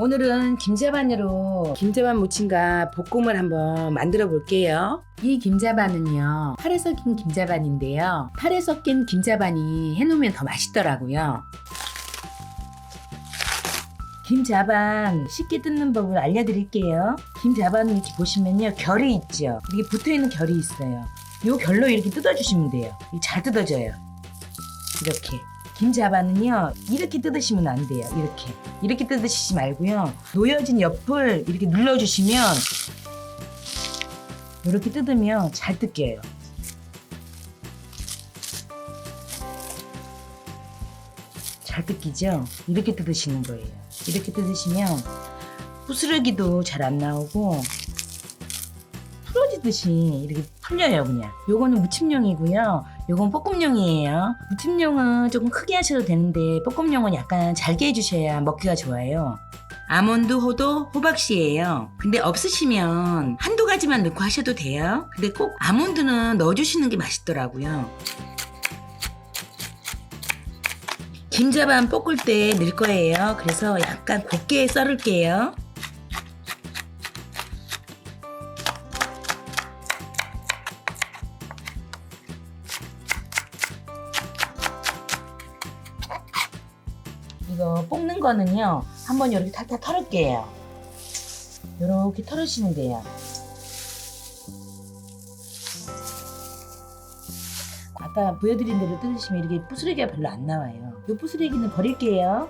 오늘은 김자반으로 김자반 무침과 볶음을 한번 만들어 볼게요. 이 김자반은요, 팔에 섞인 김자반인데요. 팔에 섞인 김자반이 해놓으면 더 맛있더라고요. 김자반 쉽게 뜯는 법을 알려드릴게요. 김자반을 이렇게 보시면요, 결이 있죠. 이게 붙어있는 결이 있어요. 요 결로 이렇게 뜯어주시면 돼요. 잘 뜯어져요. 이렇게. 김자반은요, 이렇게 뜯으시면 안 돼요. 이렇게. 이렇게 뜯으시지 말고요. 놓여진 옆을 이렇게 눌러주시면 이렇게 뜯으면 잘 뜯겨요. 잘 뜯기죠? 이렇게 뜯으시는 거예요. 이렇게 뜯으시면 부스러기도 잘 안 나오고 풀어지듯이 이렇게 풀려요 그냥. 요거는 무침용이고요. 요건 볶음용이에요. 무침용은 조금 크게 하셔도 되는데 볶음용은 약간 잘게 해주셔야 먹기가 좋아요. 아몬드, 호도, 호박씨예요. 근데 없으시면 한두 가지만 넣고 하셔도 돼요. 근데 꼭 아몬드는 넣어주시는 게 맛있더라고요. 김자반 볶을 때 넣을 거예요. 그래서 약간 곱게 썰을게요. 이거 볶는 거는요. 한번 이렇게 탈탈 털을게요. 이렇게 털으시면 돼요. 아까 보여드린 대로 뜯으시면 이렇게 부스러기가 별로 안 나와요. 이 부스러기는 버릴게요.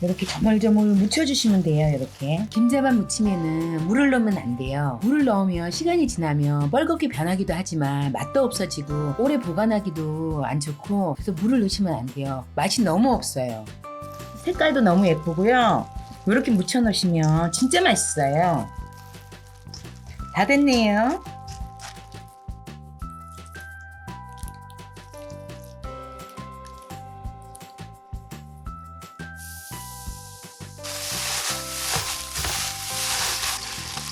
이렇게 저물저물 묻혀주시면 돼요. 이렇게 김자반 무침에는 물을 넣으면 안 돼요. 물을 넣으면 시간이 지나면 뻘겋게 변하기도 하지만 맛도 없어지고 오래 보관하기도 안 좋고 그래서 물을 넣으시면 안 돼요. 맛이 너무 없어요. 색깔도 너무 예쁘고요. 이렇게 묻혀 놓으시면 진짜 맛있어요. 다 됐네요.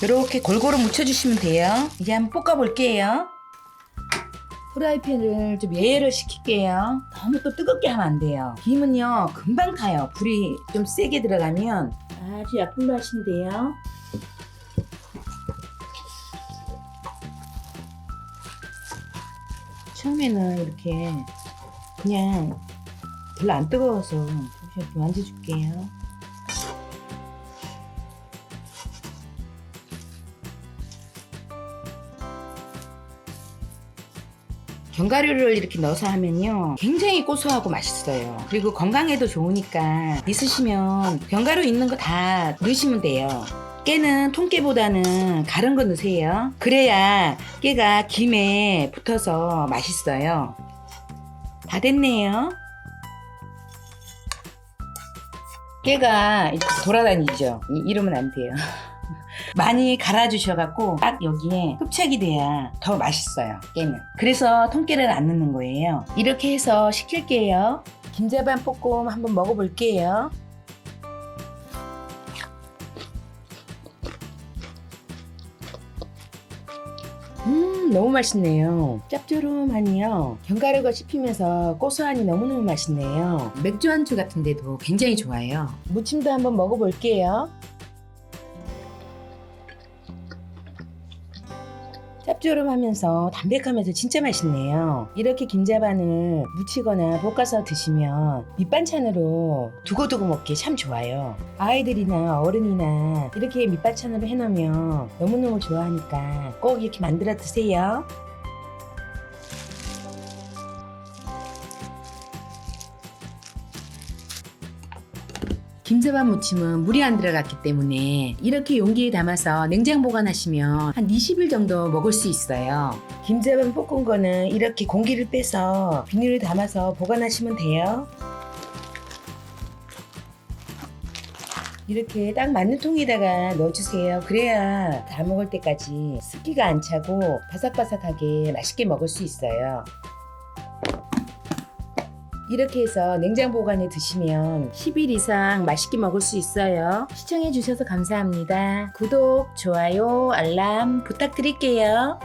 이렇게 골고루 묻혀주시면 돼요. 이제 한번 볶아볼게요. 프라이팬을 좀 예열을 시킬게요. 너무 또 뜨겁게 하면 안 돼요. 김은요, 금방 타요. 불이 좀 세게 들어가면 아주 약불로 하시면 돼요. 처음에는 이렇게 그냥 별로 안 뜨거워서 이렇게 만져줄게요. 견과류를 이렇게 넣어서 하면요 굉장히 고소하고 맛있어요. 그리고 건강에도 좋으니까 있으시면 견과류 있는 거 다 넣으시면 돼요. 깨는 통깨보다는 가른 거 넣으세요. 그래야 깨가 김에 붙어서 맛있어요. 다 됐네요. 깨가 돌아다니죠. 이- 이러면 안 돼요 많이 갈아주셔갖고 딱 여기에 흡착이 돼야 더 맛있어요 깨는 그래서 통깨를 안 넣는 거예요. 이렇게 해서 식힐게요. 김자반 볶음 한번 먹어볼게요. 음 너무 맛있네요. 짭조름하니요. 견과류가 씹히면서 고소하니 너무너무 맛있네요. 맥주 안주 같은데도 굉장히 좋아요. 무침도 한번 먹어볼게요 짭조름하면서 담백하면서 진짜 맛있네요. 이렇게 김자반을 무치거나 볶아서 드시면 밑반찬으로 두고두고 먹기 참 좋아요. 아이들이나 어른이나 이렇게 밑반찬으로 해놓으면 너무너무 좋아하니까 꼭 이렇게 만들어 드세요. 김자반 무침은 물이 안 들어갔기 때문에 이렇게 용기에 담아서 냉장 보관하시면 한 20일 정도 먹을 수 있어요. 김자반 볶은 거는 이렇게 공기를 빼서 비닐을 담아서 보관하시면 돼요. 이렇게 딱 맞는 통에다가 넣어주세요. 그래야 다 먹을 때까지 습기가 안 차고 바삭바삭하게 맛있게 먹을 수 있어요. 이렇게 해서 냉장 보관해 두시면 10일 이상 맛있게 먹을 수 있어요. 시청해 주셔서 감사합니다. 구독, 좋아요, 알람 부탁드릴게요.